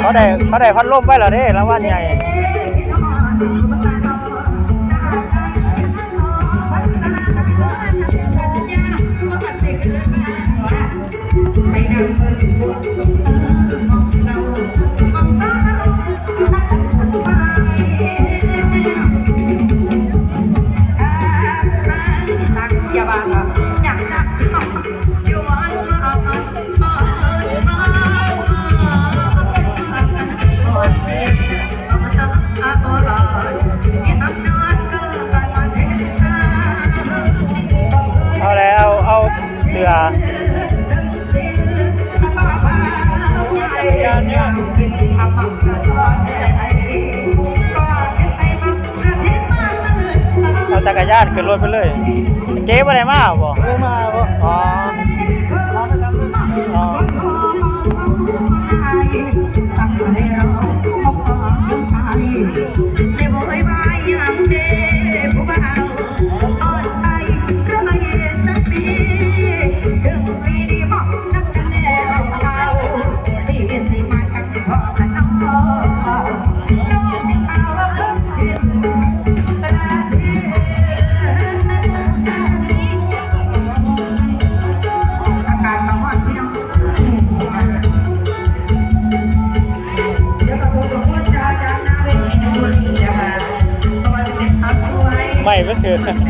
เขาได้เขาได้พัดลมไปเหรอเด้แล้ววันใหญ่ ยแดนดินดินสะตอาแต่หัวใจยังพองตาบ้านเฮาลมก็ไม่มาดีใจน้อยาได้เขาได้พัดลมไปแล้วเรื่อย่าบ้าอยากจะอยู่วันมามามาเเอาแล้วเอาเสือเอาจักรยานขึ้นรถไปเลย จ๊ไปได้มาบ่ไม่มาบ่อ๋ออ๋อเสบอ อาจารย์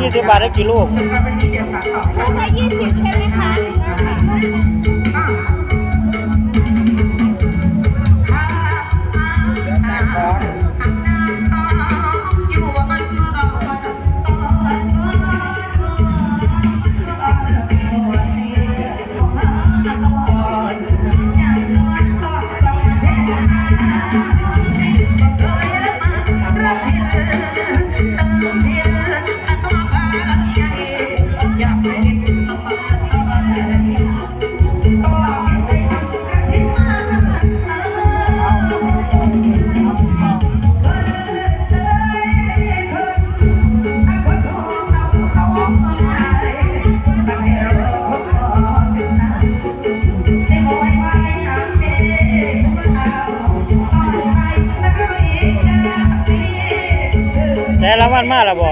ยี่สิบบาทได้กี่ลูกจนกว่าวันนี้เดี๋ยวสานต่อแล้วก็ยี่สิบใช่ไหมคะ แต่รางวัลมาแล้วบ่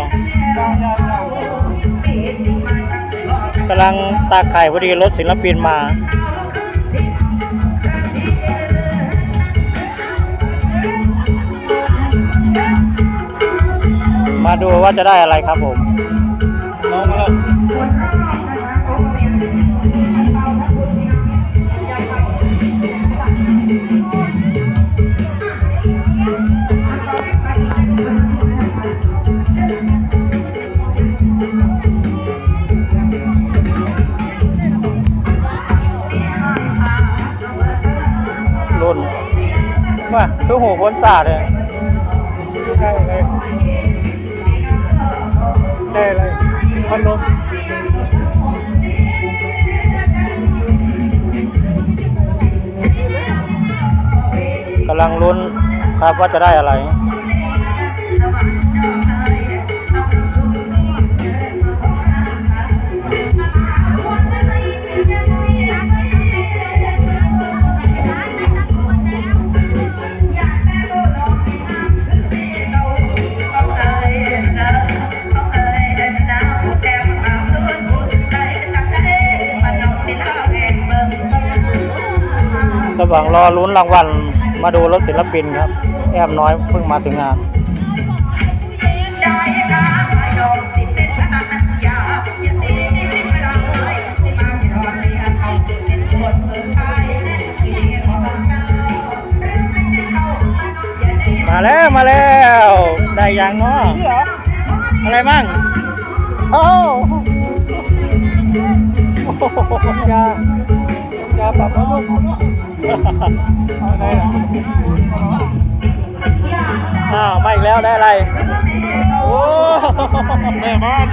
กำลังตาไข่พอดีรถศิลปินมามาดูว่าจะได้อะไรครับผม มาคือหูพ้นสาดเลยได้เลยได้เลยพัดลมกำลังลุ้นครับว่าจะได้อะไร หว่งรอลุ้นรางวัลมาดูรถศิลปินครับ แอมน้อยเพิ่งมาถึงงานมาแล้วมาแล้ว ได้ยังเนาะอะไรมั่งโอ้โหยา ยาปรับผ้านุ่ม อ้าวม่อีกแล้วได้อะไร โอ้แม่บ้าน